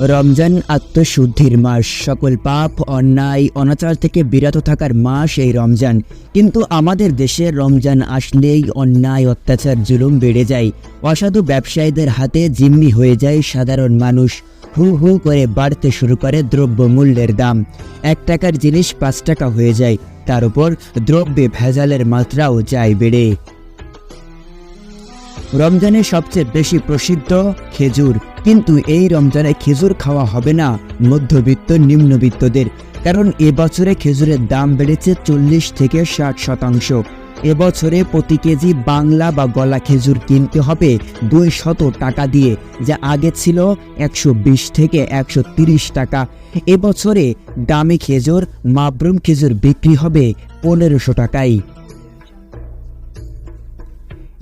রমজান আত্মশুদ্ধির মাস। সকল পাপ, অন্যায়, অনাচার থেকে বিরত থাকার মাস এই রমজান। কিন্তু আমাদের দেশে রমজান আসলেই অন্যায়, অত্যাচার, জুলুম বেড়ে যায়। অসাধু ব্যবসায়ীদের হাতে জিম্মি হয়ে যায় সাধারণ মানুষ। হু হু করে বাড়তে শুরু করে দ্রব্য মূল্যের দাম। এক টাকার জিনিস পাঁচ টাকা হয়ে যায়। তার উপর দ্রব্যে ভেজালের মাত্রাও যায় বেড়ে। রমজানে সবচেয়ে বেশি প্রসিদ্ধ খেজুর। কিন্তু এই রমজানে খেজুর খাওয়া হবে না, মধ্যবিত্ত, নিম্নবিত্তদের। কারণ এবছরে খেজুরের দাম বেড়েছে চল্লিশ থেকে ষাট শতাংশ। এবছরে প্রতি কেজি বাংলা বা গলা খেজুর কিনতে হবে দুই শত টাকা দিয়ে, যা আগে ছিল একশো বিশ থেকে একশো তিরিশ টাকা। এবছরে দামি খেজুর, মাবরুম খেজুর বিক্রি হবে পনেরোশো টাকায়।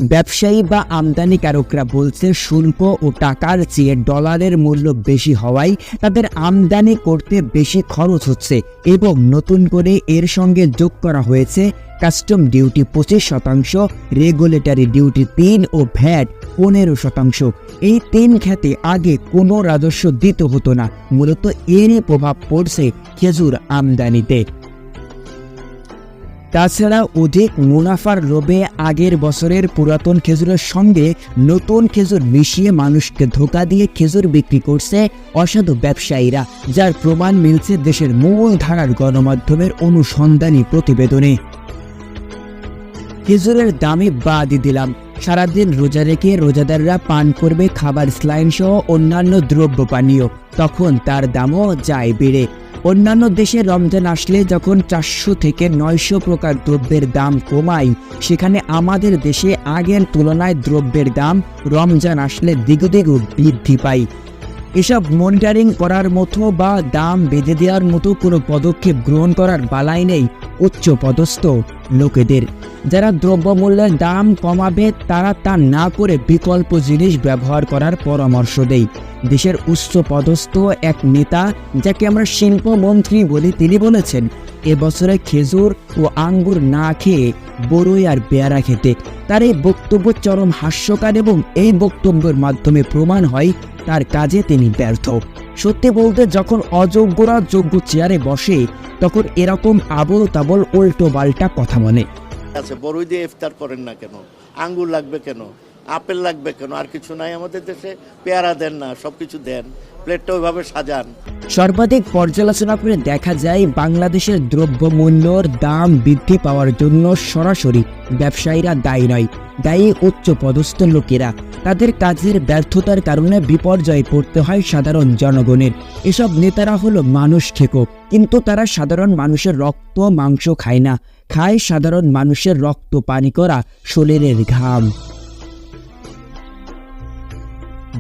ব্যবসায়ী বা আমদানিকারকরা বলছে শুল্ক ও টাকার চেয়ে ডলারের মূল্য বেশি হওয়ায় তাদের আমদানি করতে বেশি খরচ হচ্ছে এবং নতুন করে এর সঙ্গে যোগ করা হয়েছে কাস্টম ডিউটি পঁচিশ শতাংশ, রেগুলেটরি ডিউটি তিন ও ভ্যাট পনেরো শতাংশ। এই তিন খাতে আগে কোনো রাজস্ব দিতে হতো না। মূলত এরই প্রভাব পড়ছে খেজুর আমদানিতে। তাছাড়া অধিক মুনাফার লোভে আগের বছরের পুরাতন খেজুরের সঙ্গে নতুন খেজুর মিশিয়ে মানুষকে ধোকা দিয়ে খেজুর বিক্রি করছে অসাধু ব্যবসায়ীরা, যার প্রমাণ মিলছে দেশের মূল ধারার গণমাধ্যমের অনুসন্ধানী প্রতিবেদনে। খেজুরের দামে বাদই দিলাম। সারাদিন রোজা রেখে রোজাদাররা পান করবে খাবার স্লাইন সহ অন্যান্য দ্রব্য পানীয় তখন তার দামও যায় বেড়ে। অন্যান্য দেশে রমজান আসলে যখন চারশো থেকে নয়শো প্রকার দ্রব্যের দাম কমায়, সেখানে আমাদের দেশে আগের তুলনায় দ্রব্যের দাম রমজান আসলে দ্বিগুদ্বিগু বৃদ্ধি পায়। এসব মনিটরিং করার মতো বা দাম বেঁধে দেওয়ার মতো কোনো পদক্ষেপ গ্রহণ করার বালাই নেই, উচ্চ পদস্থ। লোকেদের। যারা দ্রব্যমূল্যের দাম কমাবে, তারা তা না করে বিকল্প জিনিস ব্যবহার করার পরামর্শ দেয়। দেশের উচ্চ পদস্থ এক নেতা, যাকে আমরা শিল্পমন্ত্রী বলি, তিনি বলেছেন এবছরে খেজুর ও আঙ্গুর না খেয়ে বড়ই আর পেয়ারা খেতে। তার এই বক্তব্য চরম হাস্যকার এবং এই বক্তব্যের মাধ্যমে প্রমাণ হয়, তার কাজে তিনি ব্যর্থ। সত্যি বলতে যখন অযোগ্যরা যোগ্য চেয়ারে বসে তখন এরকম আবল তাবল উল্টো পাল্টা কথা মনে আছে বড়ই দিয়ে ইফতার করেন না কেন? আঙ্গুর লাগবে কেন? আপেল লাগবে কেন? আর কিছু নাই আমাদের দেশে? পেয়ারা দেন না সবকিছু দেন। প্লেটটা ওইভাবে সাজান। সর্বাধিক পর্যালোচনা করে দেখা যায় বাংলাদেশের দ্রব্যমূল্যর দাম বৃদ্ধি পাওয়ার জন্য সরাসরি ব্যবসায়ীরা দায়ী নয়। দায়ী উচ্চ পদস্থ লোকেরা। তাদের কাজের ব্যর্থতার কারণে বিপর্যয়ে পড়তে হয় সাধারণ জনগণের। এসব নেতারা হলো মানুষ ঠেকো, কিন্তু তারা সাধারণ মানুষের রক্ত, মাংস খায় না। খায় সাধারণ মানুষের রক্ত পানি করা শরীরের ঘাম।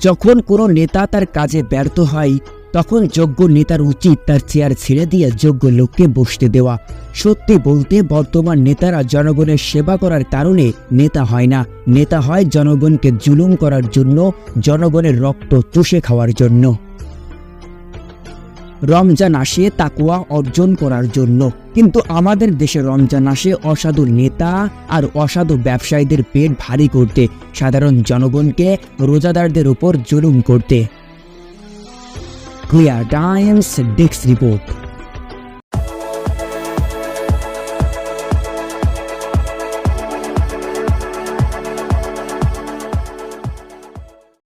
যখন কোনো নেতা তার কাজে ব্যর্থ হয় তখন যোগ্য নেতার উচিত তার চেয়ার ছেড়ে দিয়ে যোগ্য লোককে বসতে দেওয়া। সত্যি বলতে, বর্তমান নেতারা জনগণের সেবা করার কারণে নেতা হয় না। নেতা হয় জনগণকে জুলুম করার জন্য, জনগণের রক্ত চুষে খাওয়ার জন্য। রমজান আসে তাকুয়া অর্জন করার জন্য। কিন্তু আমাদের দেশে রমজান আসে অসাধু নেতা আর অসাধু ব্যবসায়ীদের পেট ভারী করতে, সাধারণ জনগণকে রোজাদারদের উপর জুলুম করতে। Clear Times desk report